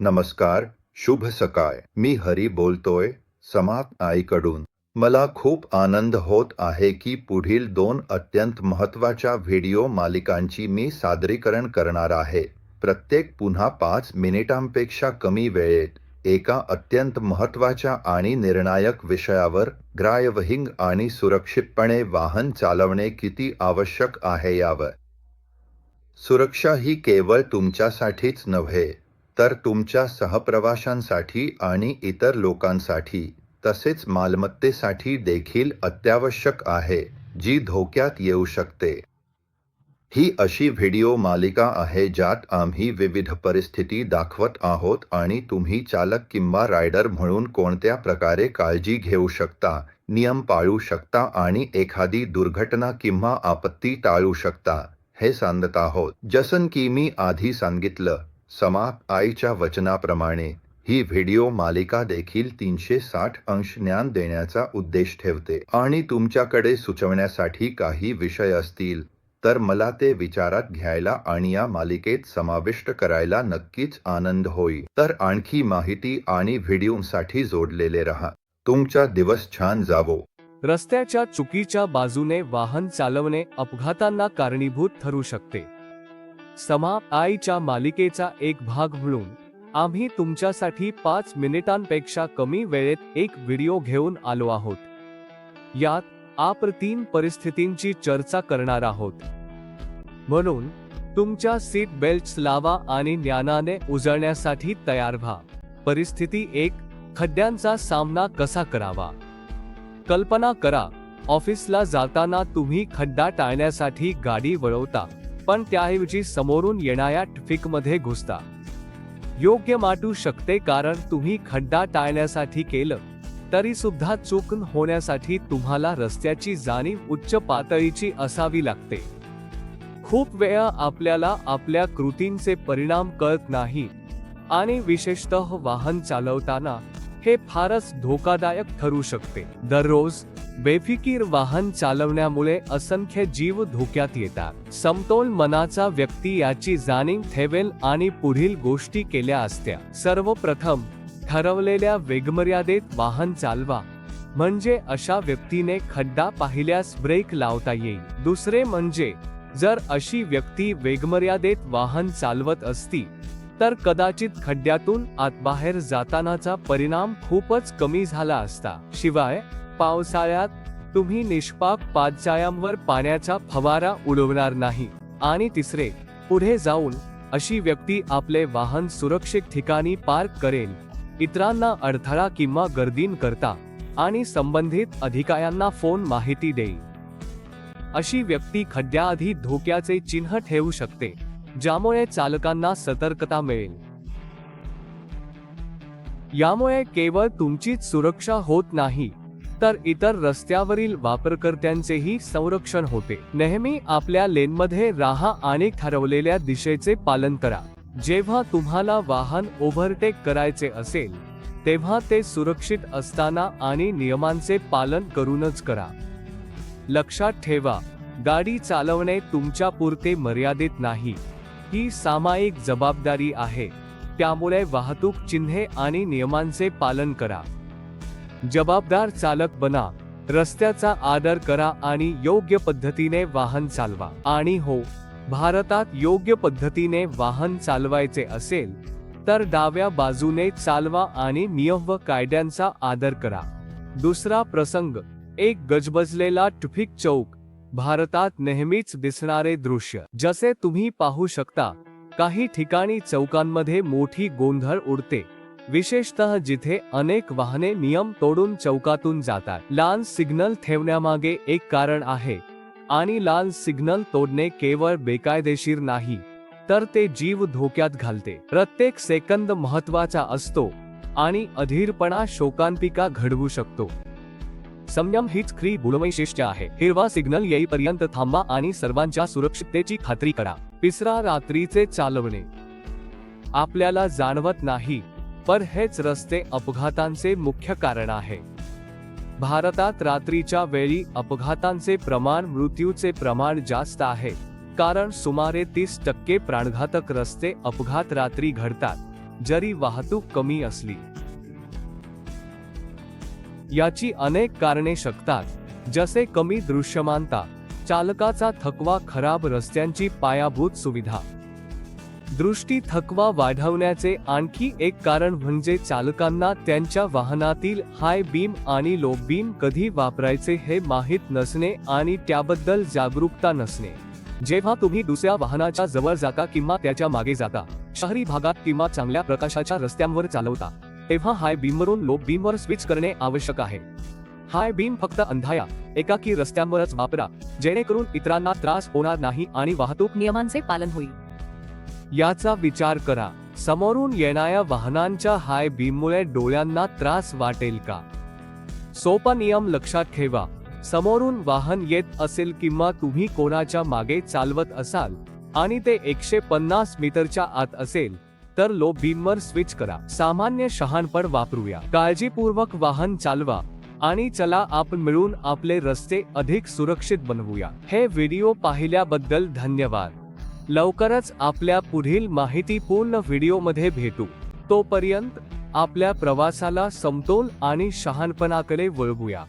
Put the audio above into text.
नमस्कार शुभ सकाळ. मी हरी बोलतोय समाप्त आईकडून. मला खूप आनंद होत आहे की पुढील दोन अत्यंत महत्त्वाच्या व्हिडिओ मालिकांची मी सादरीकरण करणार आहे. प्रत्येक पुन्हा पाच मिनिटांपेक्षा कमी वेळेत एका अत्यंत महत्त्वाच्या आणि निर्णायक विषयावर ग्रायवहिंग आणि सुरक्षितपणे वाहन चालवणे किती आवश्यक आहे यावर. सुरक्षा ही केवळ तुमच्यासाठीच नव्हे तर तुमच्या सहप्रवाशांसाठी आणि इतर लोकांसाठी तसेच मालमत्तेसाठी देखील अत्यावश्यक आहे जी धोक्यात येऊ शकते. ही अशी व्हिडिओ मालिका आहे ज्यात आम्ही विविध परिस्थिती दाखवत आहोत आणि तुम्ही चालक किंवा रायडर म्हणून कोणत्या प्रकारे काळजी घेऊ शकता नियम पाळू शकता आणि एखादी दुर्घटना किंवा आपत्ती टाळू शकता हे सांगत आहोत. जसन की मी आधी सांगितलं समाप आईच्या वचनाप्रमाणे ही व्हिडिओ मालिका देखील तीनशे साठ अंश ज्ञान देण्याचा उद्देश ठेवते. आणि तुमच्याकडे सुचवण्यासाठी काही विषय असतील तर मला ते विचारात घ्यायला आणि या मालिकेत समाविष्ट करायला नक्कीच आनंद होईल. तर आणखी माहिती आणि व्हिडिओसाठी जोडलेले रहा. तुमचा दिवस छान जावो. रस्त्याच्या चुकीच्या बाजूने वाहन चालवणे अपघातांना कारणीभूत ठरू शकते. समा आईच्या मालिकेचा एक भाग म्हणून. आम्ही तुमच्यासाठी पाच मिनिटांपेक्षा कमी वेळेत एक व्हिडिओ घेऊन आलो आहोत. यात आपण तीन परिस्थितींची चर्चा करणार आहोत. म्हणून तुमच्या सीट बेल्ट्स लावा आणि ज्ञानाने उजळण्यासाठी तयार व्हा. परिस्थिती एक खड्ड्यांचा सामना कसा करावा? कल्पना करा ऑफिसला जाताना तुम्ही खड्डा टाळण्यासाठी गाडी वळवता. पण त्याऐवजी समोरून येणाऱ्या ट्रॅफिकमध्ये घुसता. योग्य माटू शकते कारण तुम्ही खड्डा टाळण्यासाठी केलं तरी सुद्धा चूक होण्यासाठी तुम्हाला रस्त्याची जाणीव उच्च पातळीची असावी लागते. खूप वेळा आपल्याला आपल्या कृतींचे परिणाम कळत नाही आणि विशेषतः वाहन चालवताना हे फारच धोकादायक ठरू शकते. दररोज बेफिकीर वाहन चालवण्यामुळे असंख्य जीव धोक्यात येतात. समतोल मनाचा व्यक्ती याची जाणीव ठेवेल आणि पुढील गोष्टी केल्या असत्या. सर्वप्रथम ठरवलेल्या वेगमर्यादेत वाहन चालवा. म्हणजे अशा व्यक्तीने खड्डा पाहिल्यास ब्रेक लावता येईल. दुसरे म्हणजे जर अशी व्यक्ती वेगमर्यादेत वाहन चालवत असती तर कदाचित खड्ड्यातून आत बाहेर जातानाचा परिणाम खूपच कमी झाला असता. शिवाय पावसाळ्यात तुम्ही निष्पाक पादचायांवर पाण्याचा फवारा उडवणार नाही. आणि तिसरे पुढे जाऊन अशी व्यक्ती आपले वाहन सुरक्षित ठिकाणी पार्क करेल. इतरांना अडथळा किंवा गर्दीन करता आणि संबंधित अधिकाऱ्यांना फोन माहिती देईल. अशी व्यक्ती खड्ड्याआधी धोक्याचे चिन्ह ठेवू शकते ज्यामुळे चालकांना सतर्कता मिळेल. यामुळे केवळ तुमचीच सुरक्षा होत नाही. तर इतर रस्त्यावरील वापरकर्त्यांचेही संरक्षण होते. नेहमी आपल्या लेनमध्ये राहा आणि ठरवलेल्या दिशेचे पालन करा. जेव्हा तुम्हाला वाहन ओव्हरटेक करायचे असेल तेव्हा ते सुरक्षित असताना आणि नियमांचे पालन करूनच करा. लक्षात ठेवा गाडी चालवणे तुमच्या पुरते मर्यादित नाही. ही सामायिक जबाबदारी आहे. त्यामुळे वाहतूक चिन्हे आणि नियमांचे पालन करा. जबाबदार चालक बना. रस्त्याचा आदर करा आणि योग्य पद्धतीने वाहन चालवा. आणि हो भारतात योग्य पद्धतीने वाहन चालवायचे असेल तर डाव्या बाजूने चालवा आणि नियम व कायद्यांचा आदर करा. दुसरा प्रसंग एक गजबजलेला ट्रॅफिक चौक. भारतात नेहमीच दिसणारे दृश्य. जसे तुम्ही पाहू शकता काही ठिकाणी चौकांमध्ये मोठी गोंधळ उडते. विशेषतः जिथे अनेक वाहने नियम तोडून चौकातून जातात. लाल सिग्नल ठेवण्यामागे एक कारण आहे. आणि लाल सिग्नल तोडणे केवळ बेकायदेशीर नाही तर ते जीव धोक्यात घालते. प्रत्येक सेकंद महत्त्वाचा असतो आणि अधीरपणा शोकांतिका घडवू शकतो. संयम हीच स्त्री गुणवैशिष्ट्य आहे. हिरवा सिग्नल येईपर्यंत थांबा आणि सर्वांच्या सुरक्षिततेची खात्री करा. तिसरा रात्रीचे चालवणे. आपल्याला जाणवत नाही पर हेच रस्ते अपघातांचे मुख्य कारण आहे. भारतात रात्रीच्या वेळी अपघातांचे प्रमाण मृत्यूचे प्रमाण जास्त आहे कारण सुमारे तीस टक्के प्राणघातक रस्ते अपघात रात्री घडतात जरी वाहतूक कमी असली. याची अनेक कारणे शकतात जसे कमी दृश्यमानता चालकाचा थकवा खराब रस्त्यांची पायाभूत सुविधा. दृष्टी थकवा वाढवण्याचे आणखी एक कारण म्हणजे चालकांना त्यांच्या वाहनातील हाय बीम आणि लो बीम कधी वापरायचे हे माहीत नसणे आणि त्याबद्दल जागरूकता नसणे. जेव्हा तुम्ही दुसऱ्या वाहनाच्या जवळ जाता किंवा त्याच्यामागे जाता शहरी भागात किंवा चांगल्या प्रकाशाच्या रस्त्यांवर चालवता तेव्हा हाय बीमवरून लो बीमवर स्विच करणे आवश्यक आहे. हाय बीम फक्त अंधाया एकाकी रस्त्यांवरच वापरा जेणेकरून इतरांना त्रास होणार नाही आणि वाहतूक नियमांचे पालन होईल. याचा विचार करा. समोरून येणाऱ्या वाहनांच्या हाय बीममुळे डोळ्यांना त्रास वाटेल का? सोपा नियम लक्षात ठेवा. समोरून वाहन येत असेल किंवा तुम्ही कोणाच्या मागे चालवत असाल आणि ते एकशे पन्नास मीटरच्या आत असेल तर लो बीमवर स्विच करा. सामान्य शहाणपण वापरूया. काळजीपूर्वक वाहन चालवा आणि चला आपण मिळून आपले रस्ते अधिक सुरक्षित बनवूया. हे व्हिडिओ पाहिल्याबद्दल धन्यवाद. लवकरच आपल्या पुढील माहितीपूर्ण व्हिडिओमध्ये भेटू. तोपर्यंत आपल्या प्रवासाला समतोल आणि शहाणपणाकडे वळवूया.